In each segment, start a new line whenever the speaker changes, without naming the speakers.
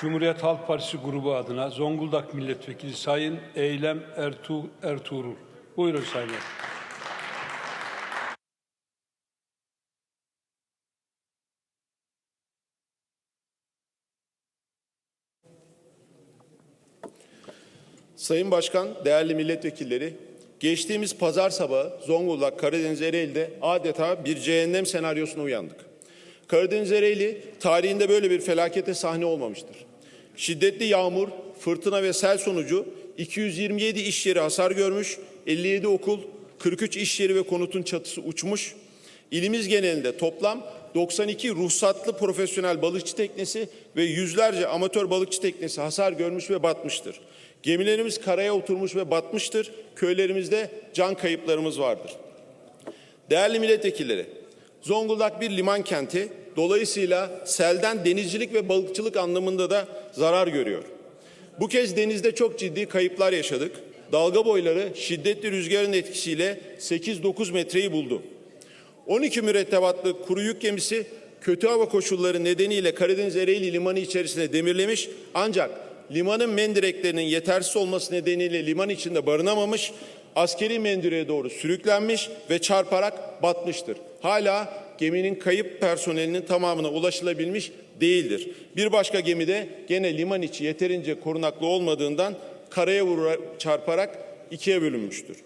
Cumhuriyet Halk Partisi grubu adına Zonguldak Milletvekili Sayın Eylem Ertuğ, Ertuğrul. Buyurun Sayın Valim.
Sayın Başkan, değerli milletvekilleri, geçtiğimiz pazar sabahı Zonguldak, Karadeniz Ereğli'de adeta bir cehennem senaryosuna uyandık. Karadeniz Ereğli tarihinde böyle bir felakete sahne olmamıştır. Şiddetli yağmur, fırtına ve sel sonucu 227 iş yeri hasar görmüş, 57 okul, 43 iş yeri ve konutun çatısı uçmuş. İlimiz genelinde toplam 92 ruhsatlı profesyonel balıkçı teknesi ve yüzlerce amatör balıkçı teknesi hasar görmüş ve batmıştır. Gemilerimiz karaya oturmuş ve batmıştır. Köylerimizde can kayıplarımız vardır. Değerli milletvekilleri, Zonguldak bir liman kenti. Dolayısıyla selden denizcilik ve balıkçılık anlamında da zarar görüyor. Bu kez denizde çok ciddi kayıplar yaşadık. Dalga boyları şiddetli rüzgarın etkisiyle 8-9 metreyi buldu. 12 mürettebatlı kuru yük gemisi kötü hava koşulları nedeniyle Karadeniz Ereğli limanı içerisinde demirlemiş ancak limanın mendireklerinin yetersiz olması nedeniyle liman içinde barınamamış, askeri mendireğe doğru sürüklenmiş ve çarparak batmıştır. Hala geminin kayıp personelinin tamamına ulaşılabilmiş değildir. Bir başka gemide gene liman içi yeterince korunaklı olmadığından karaya vurarak çarparak ikiye bölünmüştür.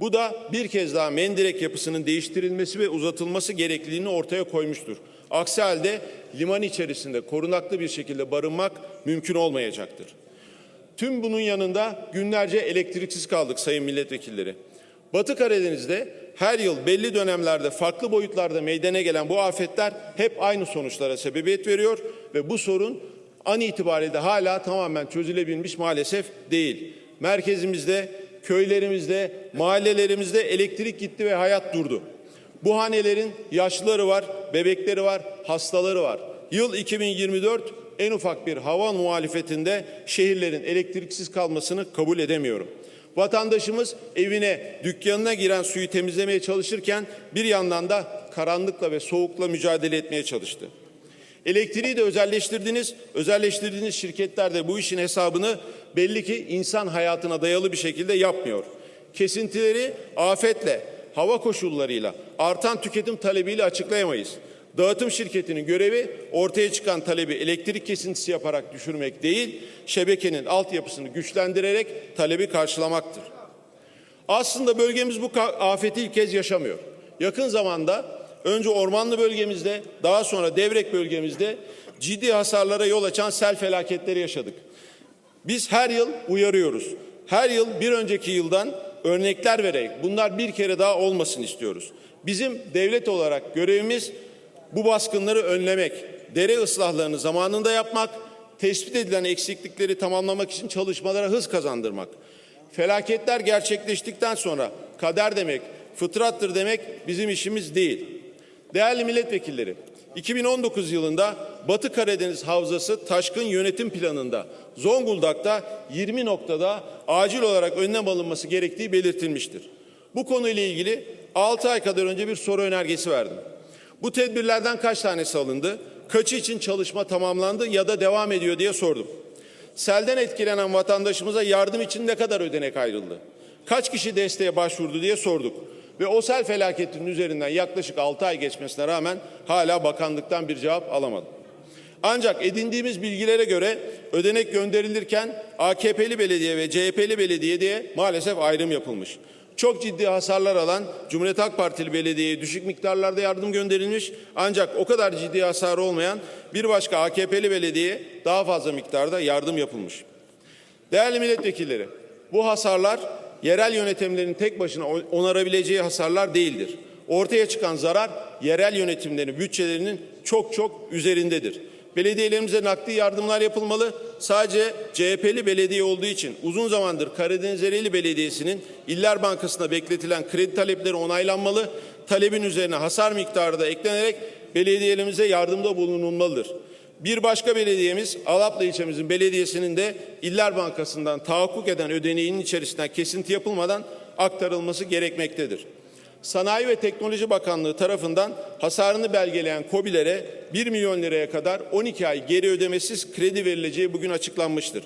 Bu da bir kez daha mendirek yapısının değiştirilmesi ve uzatılması gerekliliğini ortaya koymuştur. Aksi halde liman içerisinde korunaklı bir şekilde barınmak mümkün olmayacaktır. Tüm bunun yanında günlerce elektriksiz kaldık sayın milletvekilleri. Batı Karadeniz'de her yıl belli dönemlerde farklı boyutlarda meydana gelen bu afetler hep aynı sonuçlara sebebiyet veriyor ve bu sorun an itibariyle hala tamamen çözülebilmiş maalesef değil. Merkezimizde, köylerimizde, mahallelerimizde elektrik gitti ve hayat durdu. Bu hanelerin yaşlıları var, bebekleri var, hastaları var. Yıl 2024 en ufak bir hava muhalefetinde şehirlerin elektriksiz kalmasını kabul edemiyorum. Vatandaşımız evine, dükkanına giren suyu temizlemeye çalışırken bir yandan da karanlıkla ve soğukla mücadele etmeye çalıştı. Elektriği de özelleştirdiniz. Özelleştirdiğiniz şirketler de bu işin hesabını belli ki insan hayatına dayalı bir şekilde yapmıyor. Kesintileri afetle, hava koşullarıyla, artan tüketim talebiyle açıklayamayız. Dağıtım şirketinin görevi ortaya çıkan talebi elektrik kesintisi yaparak düşürmek değil, şebekenin altyapısını güçlendirerek talebi karşılamaktır. Aslında bölgemiz bu afeti ilk kez yaşamıyor. Yakın zamanda önce ormanlı bölgemizde, daha sonra Devrek bölgemizde ciddi hasarlara yol açan sel felaketleri yaşadık. Biz her yıl uyarıyoruz. Her yıl bir önceki yıldan örnekler vererek bunlar bir kere daha olmasın istiyoruz. Bizim devlet olarak görevimiz bu baskınları önlemek, dere ıslahlarını zamanında yapmak, tespit edilen eksiklikleri tamamlamak için çalışmalara hız kazandırmak. Felaketler gerçekleştikten sonra kader demek, fıtrattır demek bizim işimiz değil. Değerli milletvekilleri, 2019 yılında Batı Karadeniz Havzası Taşkın Yönetim Planı'nda Zonguldak'ta 20 noktada acil olarak önlem alınması gerektiği belirtilmiştir. Bu konuyla ilgili 6 ay kadar önce bir soru önergesi verdim. Bu tedbirlerden kaç tanesi alındı? Kaçı için çalışma tamamlandı ya da devam ediyor diye sordum. Selden etkilenen vatandaşımıza yardım için ne kadar ödenek ayrıldı? Kaç kişi desteğe başvurdu diye sorduk. Ve o sel felaketinin üzerinden yaklaşık 6 ay geçmesine rağmen hala bakanlıktan bir cevap alamadım. Ancak edindiğimiz bilgilere göre ödenek gönderilirken AKP'li belediye ve CHP'li belediye diye maalesef ayrım yapılmış. Çok ciddi hasarlar alan Cumhuriyet Halk Partili belediyeye düşük miktarlarda yardım gönderilmiş. Ancak o kadar ciddi hasarı olmayan bir başka AKP'li belediyeye daha fazla miktarda yardım yapılmış. Değerli milletvekilleri, bu hasarlar yerel yönetimlerin tek başına onarabileceği hasarlar değildir. Ortaya çıkan zarar yerel yönetimlerin bütçelerinin çok çok üzerindedir. Belediyelerimize nakdi yardımlar yapılmalı. Sadece CHP'li belediye olduğu için uzun zamandır Karadeniz Ereğli Belediyesi'nin İller Bankası'na bekletilen kredi talepleri onaylanmalı. Talebin üzerine hasar miktarı da eklenerek belediyelerimize yardımda bulunulmalıdır. Bir başka belediyemiz Alaplı ilçemizin belediyesinin de İller Bankası'ndan tahakkuk eden ödeneğinin içerisinden kesinti yapılmadan aktarılması gerekmektedir. Sanayi ve Teknoloji Bakanlığı tarafından hasarını belgeleyen KOBİ'lere 1 milyon liraya kadar 12 ay geri ödemesiz kredi verileceği bugün açıklanmıştır.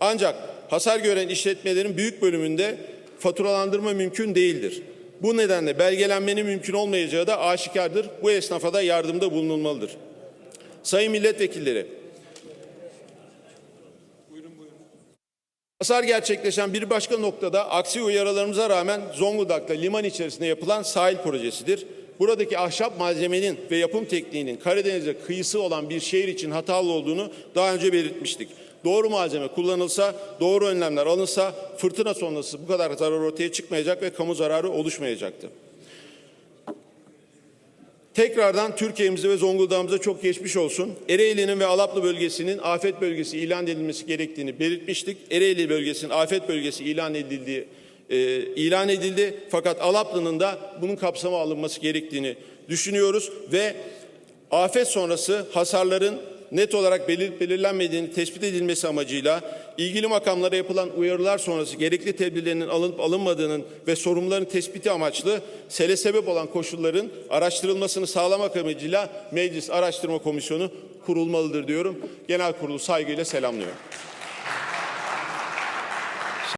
Ancak hasar gören işletmelerin büyük bölümünde faturalandırma mümkün değildir. Bu nedenle belgelenmenin mümkün olmayacağı da aşikardır. Bu esnafa da yardımda bulunulmalıdır. Sayın milletvekilleri, Hasar gerçekleşen bir başka noktada aksi uyarılarımıza rağmen Zonguldak'ta liman içerisinde yapılan sahil projesidir. Buradaki ahşap malzemenin ve yapım tekniğinin Karadeniz'e kıyısı olan bir şehir için hatalı olduğunu daha önce belirtmiştik. Doğru malzeme kullanılsa, doğru önlemler alınsa fırtına sonrası bu kadar zarar ortaya çıkmayacak ve kamu zararı oluşmayacaktı. Tekrardan Türkiye'mize ve Zonguldak'ımıza çok geçmiş olsun. Ereğli'nin ve Alaplı bölgesinin afet bölgesi ilan edilmesi gerektiğini belirtmiştik. Ereğli bölgesinin afet bölgesi ilan edildiği e, ilan edildi. Fakat Alaplı'nın da bunun kapsama alınması gerektiğini düşünüyoruz ve afet sonrası hasarların net olarak belir, belirlenmediğini tespit edilmesi amacıyla ilgili makamlara yapılan uyarılar sonrası gerekli tedbirlerinin alınıp alınmadığının ve sorumluların tespiti amaçlı sele sebep olan koşulların araştırılmasını sağlamak amacıyla Meclis Araştırma Komisyonu kurulmalıdır diyorum. Genel kurulu saygıyla selamlıyorum.